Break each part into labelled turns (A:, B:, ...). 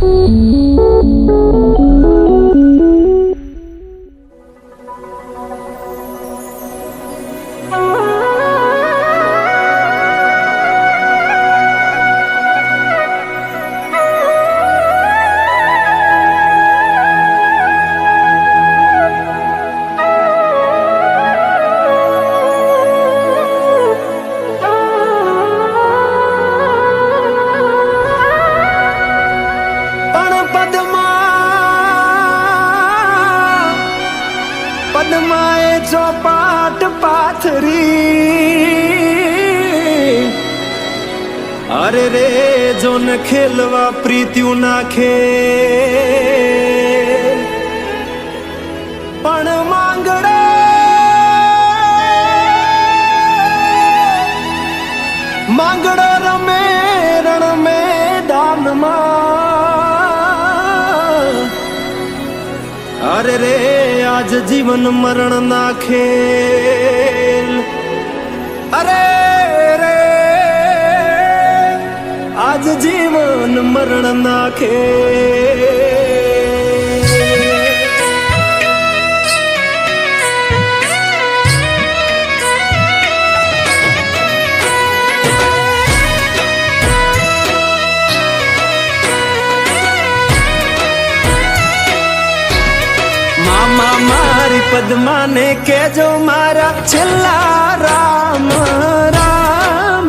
A: પણ પાથરી અરે રે જોન ખેલવા પ્રીત્યુ નાખે પણ માંગડે માંગડો રમે રણ મેદાનમાં અરે રે આજ જીવન મરણ ના જીવન મરણ નાખે. મામા મારી પદ્માને કેજો મારા છેલ્લા રામ રામ.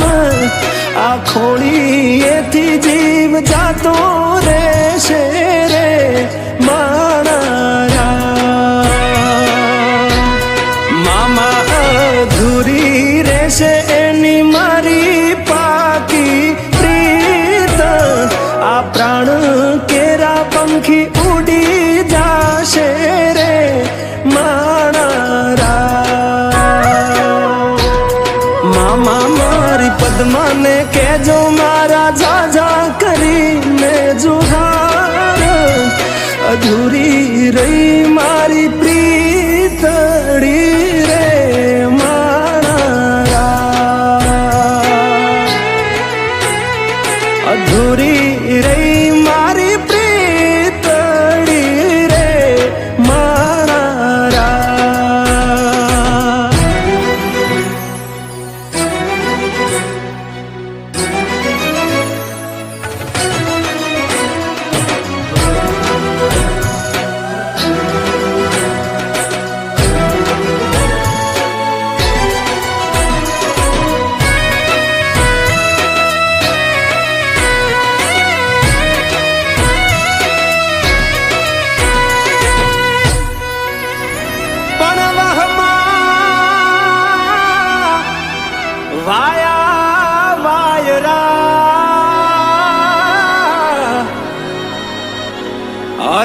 A: આ ખોળીએથી जातों અધૂરી મારી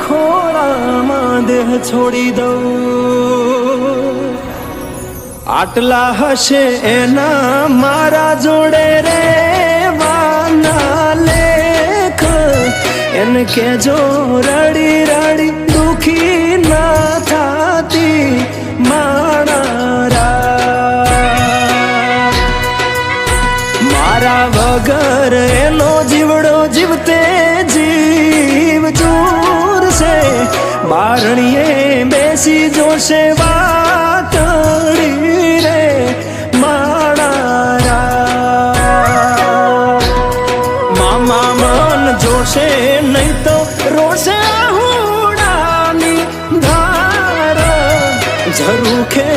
A: ખોળામાં દેહ છોડી દઉં. આટલા હશે એના મારા જોડે રે, વાના લેખ. એને કેજો રડી રડી, દુખી ના થાતી મારા મારા વગર બારણીએ બેસી જોશે વાતડી રે માણા રામ. મામા મન જોશે નહીં તો રોશે હુડાની ધાર ઝરૂખે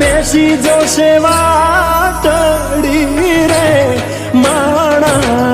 A: બેસી જોશે વાતડી રે માણા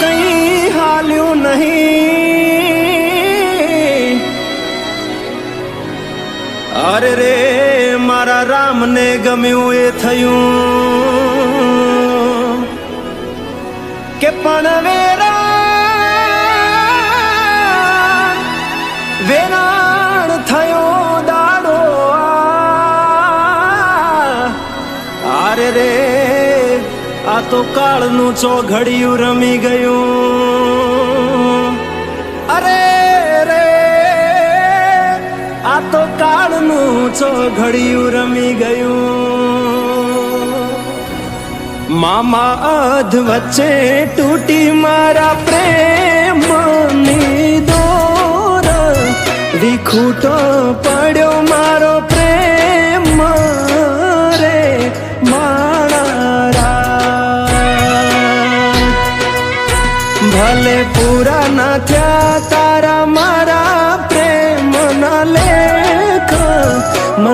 A: કઈ હાલ્યું નહીં અરે રે મારા રામને ગમ્યું એ થયું કે પણ વેરા વેરાણ થયો દાડો અરે રે આ તો કાળનું ચોઘડિયું રમી ગયું. અરે રે, આ તો કાળનું ચોઘડિયું રમી ગયું. મામા અધ વચ્ચે તૂટી મારા પ્રેમની દોર. વિખૂટો પડ્યો મારો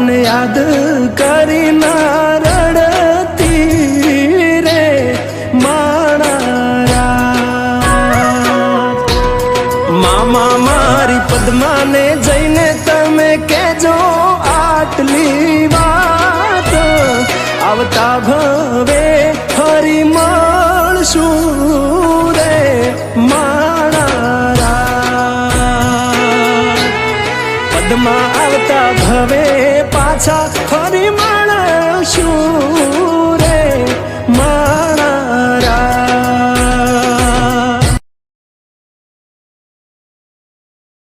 A: મને યાદ કરી ના રડતી રે માણા મામા મારી પદ્માને જઈને તમે કેજો આટલી વાત યાદમાં આવતા હવે પાછા ફરી માણશું રે. મારા